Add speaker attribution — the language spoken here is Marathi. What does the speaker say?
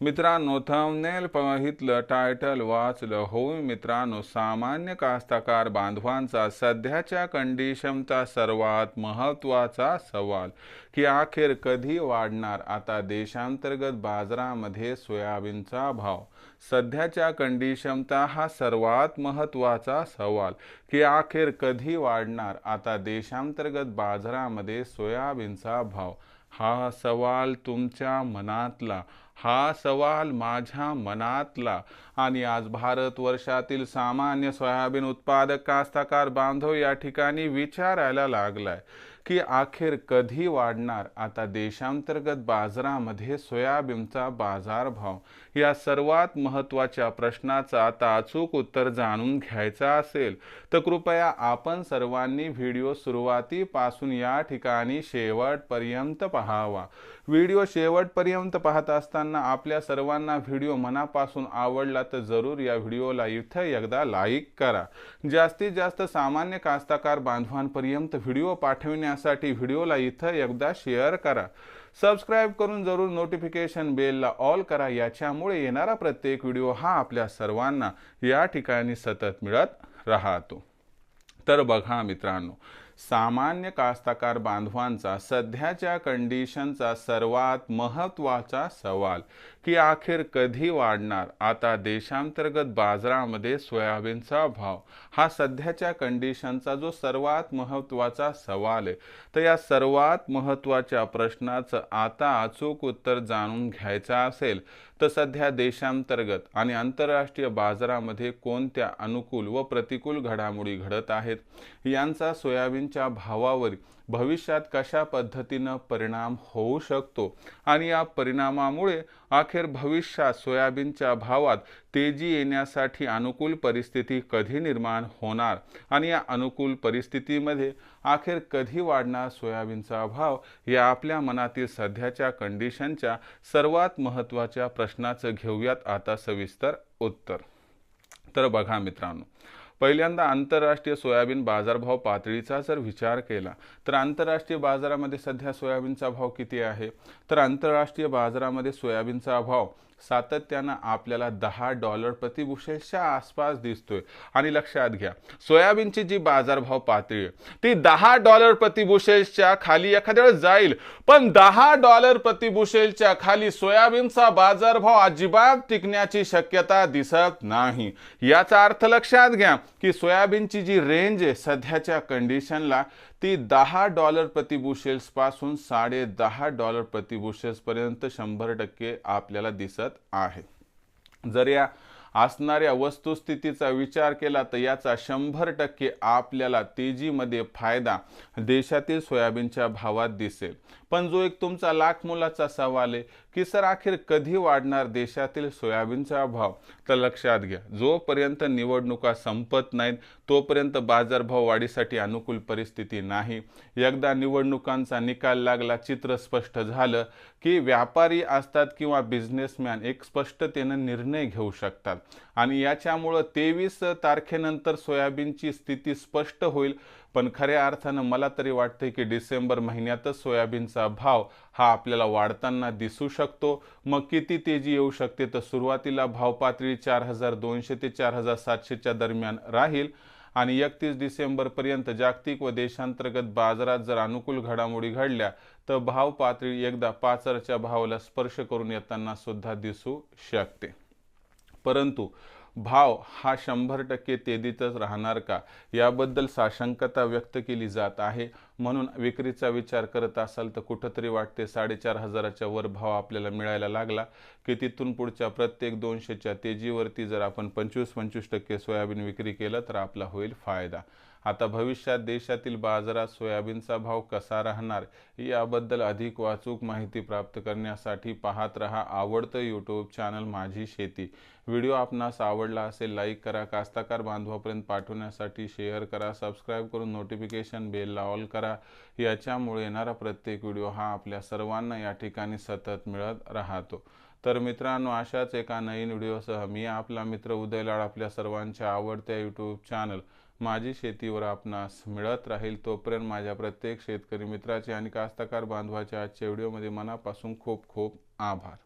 Speaker 1: मित्रांनो थंबनेल पाहितलं टायटल वाचलं होय मित्रांनो सामान्य कास्तकार बांधवांचा सध्याच्या कंडिशनचा सर्वात महत्त्वाचा सवाल की अखेर कधी वाढणार? आता देशांतर्गत बाजारामध्ये सोयाबीनचा भाव. सध्याच्या कंडिशनचा हा सर्वात महत्त्वाचा सवाल की अखेर कधी वाढणार? आता देशांतर्गत बाजारामध्ये सोयाबीनचा भाव. हा सवाल तुमच्या मनातला हा सवाल माझ्या मनातला. आणि आज भारत वर्षातील सामान्य सोयाबीन उत्पादक कास्तकार बांधव या ठिकाणी विचारायला लागलाय. की अखेर कधी वाढणार? आता देशांतर्गत बाजारामध्ये सोयाबीनचा बाजारभाव या सर्वात महत्त्वाच्या प्रश्नाचं आता अचूक उत्तर जाणून घ्यायचं असेल तर कृपया आपण सर्वांनी व्हिडिओ सुरुवातीपासून या ठिकाणी शेवटपर्यंत पहावा. व्हिडिओ शेवटपर्यंत पाहत असताना आपल्या सर्वांना व्हिडिओ मनापासून आवडला तर जरूर या व्हिडिओला इथं एकदा लाईक करा. जास्तीत जास्त सामान्य कास्ताकार बांधवांपर्यंत व्हिडिओ पाठविण्यास पाठविण्यासाठी व्हिडिओला इथं एकदा शेअर करा. सबस्क्राईब करून जरूर नोटिफिकेशन बेलला ऑल करा. याच्यामुळे येणारा प्रत्येक व्हिडिओ हा आपल्या सर्वांना या ठिकाणी सतत मिळत राहतो. तर बघा मित्रांनो सामान्य कास्तकार बांधवांचा सध्याच्या कंडिशनचा सर्वात महत्त्वाचा सवाल की अखेर कधी वाढणार? आता देशांतर्गत बाजारामध्ये सोयाबीनचा भाव हा सध्याच्या कंडिशनचा जो सर्वात महत्त्वाचा सवाल आहे तर या सर्वात महत्त्वाच्या प्रश्नाचं आता अचूक उत्तर जाणून घ्यायचं असेल तर सध्या देशांतर्गत आणि आंतरराष्ट्रीय बाजारामध्ये कोणत्या अनुकूल व प्रतिकूल घडामोडी घडत आहेत? यांचा सोयाबीन व्यक्तींच्या भावावर भविष्यात कशा पद्धतीनं परिणाम होऊ शकतो? आणि या परिणामामुळे अखेर भविष्यात सोयाबीनच्या भावात तेजी येण्यासाठी अनुकूल परिस्थिती कधी निर्माण होणार? आणि या अनुकूल परिस्थितीमध्ये अखेर कधी वाढणार सोयाबीनचा भाव? या आपल्या मनातील सध्याच्या कंडिशनच्या सर्वात महत्त्वाच्या प्रश्नाचं घेऊयात आता सविस्तर उत्तर. तर बघा मित्रांनो पहिल्यांदा आंतरराष्ट्रीय सोयाबीन बाजारभाव पातळीचा जर विचार केला तर आंतरराष्ट्रीय बाजारामध्ये सध्या सोयाबीनचा भाव किती आहे? तर आंतरराष्ट्रीय बाजारामध्ये सोयाबीनचा भाव सातत्यानं आपल्याला दहा डॉलर प्रतिबुशेलच्या आसपास दिसतोय. आणि लक्षात घ्या सोयाबीनची जी बाजारभाव पातळी आहे ती दहा डॉलर प्रतिबुशेलच्या खाली एखाद्या वेळेस जाईल. पण दहा डॉलर प्रतिबुशेलच्या खाली सोयाबीनचा बाजारभाव अजिबात टिकण्याची शक्यता दिसत नाही. याचा अर्थ लक्षात घ्या की सोयाबीनची जी रेंज आहे सध्याच्या कंडिशनला ती दहा डॉलर प्रतिबुशेल्सपासून साडे दहा डॉलर प्रतिबुशेल्स पर्यंत शंभर टक्के आपल्याला दिसत आहे जर या असणाऱ्या वस्तुस्थितीचा विचार केला तर याचा शंभर टक्के आपल्याला तेजीमध्ये फायदा देशातील सोयाबीनच्या भावात दिसेल. पण जो एक तुमचा लाख मुलाचा सवाल आहे की सर अखेर कधी वाढणार देशातील सोयाबीनचा भाव? तर लक्षात घ्या जोपर्यंत निवडणुका संपत नाहीत तोपर्यंत बाजारभाव वाढीसाठी अनुकूल परिस्थिती नाही. एकदा निवडणुकांचा निकाल लागला चित्र स्पष्ट झालं की व्यापारी असतात किंवा बिझनेसमॅन एक स्पष्टतेनं निर्णय घेऊ शकतात. आणि याच्यामुळं तेवीस तारखेनंतर सोयाबीनची स्थिती स्पष्ट होईल. पण खऱ्या अर्थानं मला तरी वाटते की डिसेंबर महिन्यातच सोयाबीनचा भाव हा आपल्याला वाढताना दिसू शकतो. मग किती तेजी येऊ शकते? तर सुरुवातीला भाव पातळी चार हजार दोनशे ते चार हजार सातशेच्या दरम्यान राहील. आणि एकतीस डिसेंबरपर्यंत जागतिक व देशांतर्गत बाजारात जर अनुकूल घडामोडी घडल्या तर भाव पातळी एकदा पाचरच्या भावाला स्पर्श करून येताना सुद्धा दिसू शकते. परंतु भाव हा शंभर टक्के तेदीतच राहणार का? याबद्दल साशंकता व्यक्त केली जात आहे. म्हणून विक्रीचा विचार करत असाल तर कुठंतरी वाटते साडेचार हजाराच्या वर भाव आपल्याला मिळायला लागला. की तिथून पुढच्या प्रत्येक दोनशेच्या तेजीवरती जर आपण पंचवीस पंचवीस टक्के सोयाबीन विक्री केलं तर आपला होईल फायदा. आता भविष्यात देशातील बाजारात सोयाबीनचा भाव कसा राहणार याबद्दल अधिक वाचूक माहिती प्राप्त करण्यासाठी पाहत रहा आवडतं यूट्यूब चॅनल माझी शेती. व्हिडिओ आपणास आवडला असेल लाईक करा कास्ताकार बांधवापर्यंत पाठवण्यासाठी शेअर करा सबस्क्राईब करून नोटिफिकेशन बेलला ऑल करा. याच्यामुळे येणारा प्रत्येक व्हिडिओ हा आपल्या सर्वांना या ठिकाणी सतत मिळत राहतो. तर मित्रांनो अशाच एका नवीन व्हिडिओसह मी आपला मित्र उदय लाड आपल्या सर्वांच्या आवडत्या यूट्यूब चॅनल माझी शेतीवर आपणास मिळत राहील तोपर्यंत माझ्या प्रत्येक शेतकरी मित्राचे आणि कास्तकार बांधवाच्या आजच्या व्हिडिओमध्ये मनापासून खूप खूप आभार.